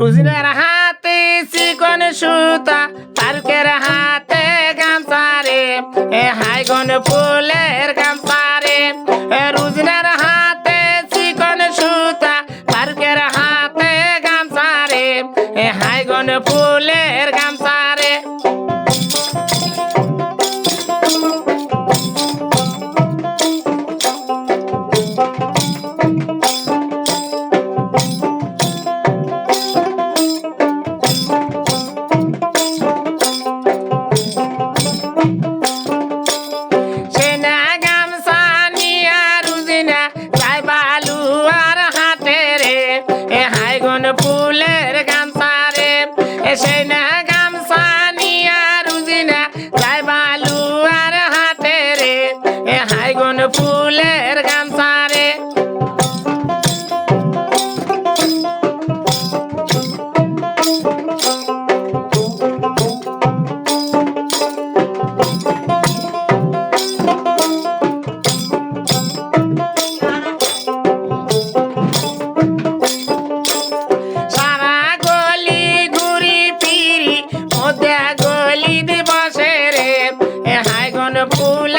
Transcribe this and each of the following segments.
রুজিনের হাতে চিকন সুতা পালকের হাতে গামছা রে? এ হাইগন ফুলের গামসারে এ রুজিনের হাতে চিকন সুতা পালকের হাতে গামছা রে? এ হাইগন ফুলের ফুলের গামছা রে। এসে না গামছা নিয়া রুজি না, যাই বালু আর হাতে রে। এ হাইগুন ফুলের গামসা போல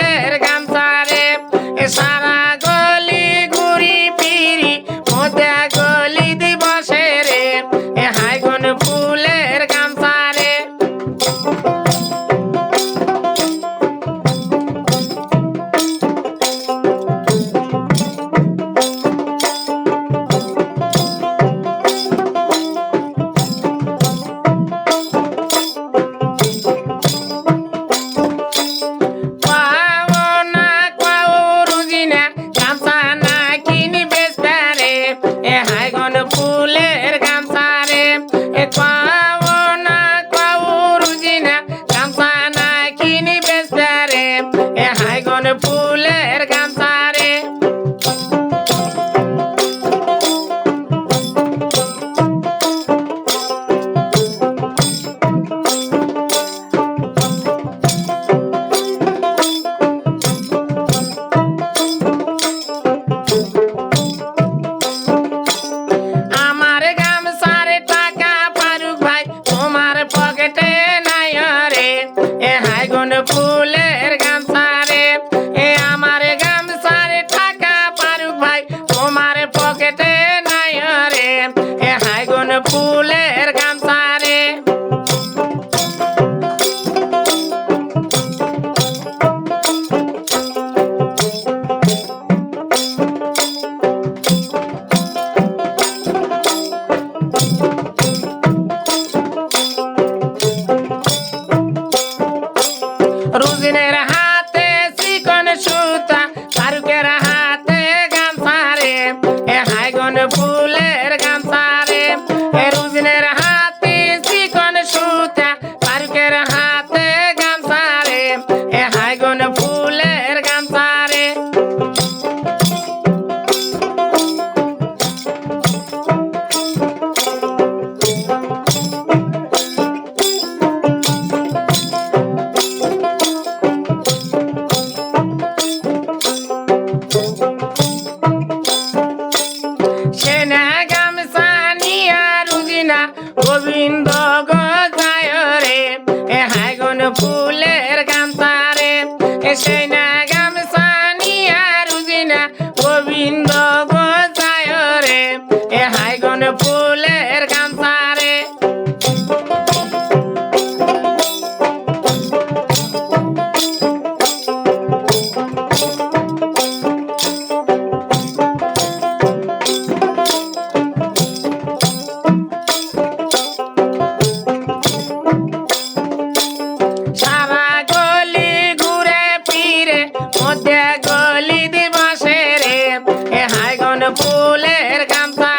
era campana.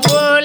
হাইগুন